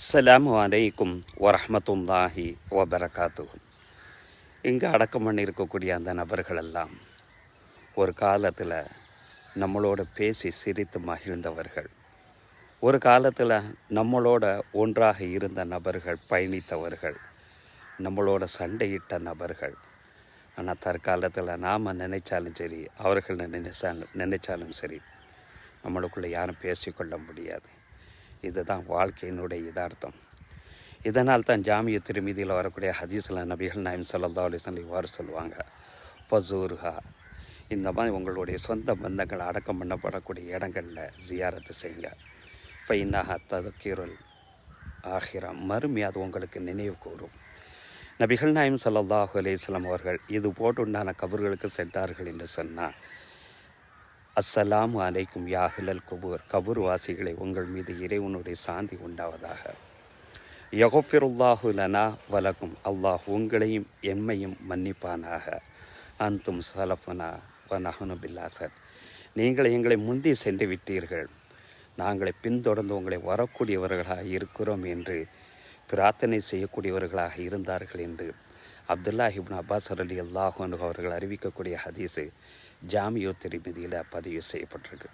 அஸ்ஸலாமு அலைக்கும் வரமத்துல்லாஹி வபரகாத்து இங்கே அடக்கம் பண்ணியிருக்கக்கூடிய அந்த நபர்களெல்லாம் ஒரு காலத்தில் நம்மளோட பேசி சிரித்து மகிழ்ந்தவர்கள். ஒரு காலத்தில் நம்மளோட ஒன்றாக இருந்த நபர்கள் பயணித்தவர்கள். நம்மளோட சண்டையிட்ட நபர்கள். ஆனால் தற்காலத்தில் நாம் நினைச்சாலும் சரி அவர்கள் நினைச்சாலும் நினைச்சாலும் சரி நம்மளுக்குள்ளே யாரும் பேசிக்கொள்ள முடியாது. இதுதான் வாழ்க்கையினுடைய இதார்த்தம் இதனால் தான் ஜாமிய திருமீதியில் வரக்கூடிய ஹதீஸில் நபிகள் நாயம் சல்லா அலிஸ்லாம் இவ்வாறு சொல்லுவாங்க. ஃபசூர்ஹா இந்த மாதிரி உங்களுடைய சொந்த பந்தங்கள் அடக்கம் பண்ணப்படக்கூடிய இடங்களில் ஜியாரத்து செய்யுங்க. ஃபைனாக ததுக்கீருள் ஆகிரம் மறுமை அது உங்களுக்கு நினைவு கூறும். நபிகள் நாயம் சல்லாஹூ அலையம் அவர்கள் இது போட்டுண்டான கபர்களுக்கு சென்றார்கள் என்று சொன்னால் அஸ்ஸலாம் அலைக்கும் யாஹிலல் குபூர் கபூர். வாசிகளை உங்கள் மீது இறைவனுடைய சாந்தி உண்டாவதாக. யகஃபிருல்லாஹு லனா வலக்கும் அல்லாஹ் உங்களையும் எம்மையும் மன்னிப்பானாக. அந்தும் சலஃபனா வனஹனு பில்லாசர் நீங்கள் எங்களை முந்தி சென்று விட்டீர்கள். நாங்களை பின்தொடர்ந்து உங்களை வரக்கூடியவர்களாக இருக்கிறோம் என்று பிரார்த்தனை செய்யக்கூடியவர்களாக இருந்தார்கள் என்று அப்துல்லா ஹிப்னு அப்பாஸ் அலி அல்லாஹூன் அவர்கள் அறிவிக்கக்கூடிய ஹதீஸு ஜாமியோ திருமதியில் பதிவு செய்யப்பட்டிருக்கு.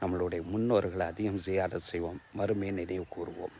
நம்மளுடைய முன்னோர்களை அதிகம் ஜியாரத் செய்வோம் மறுமே நினைவு கூறுவோம்.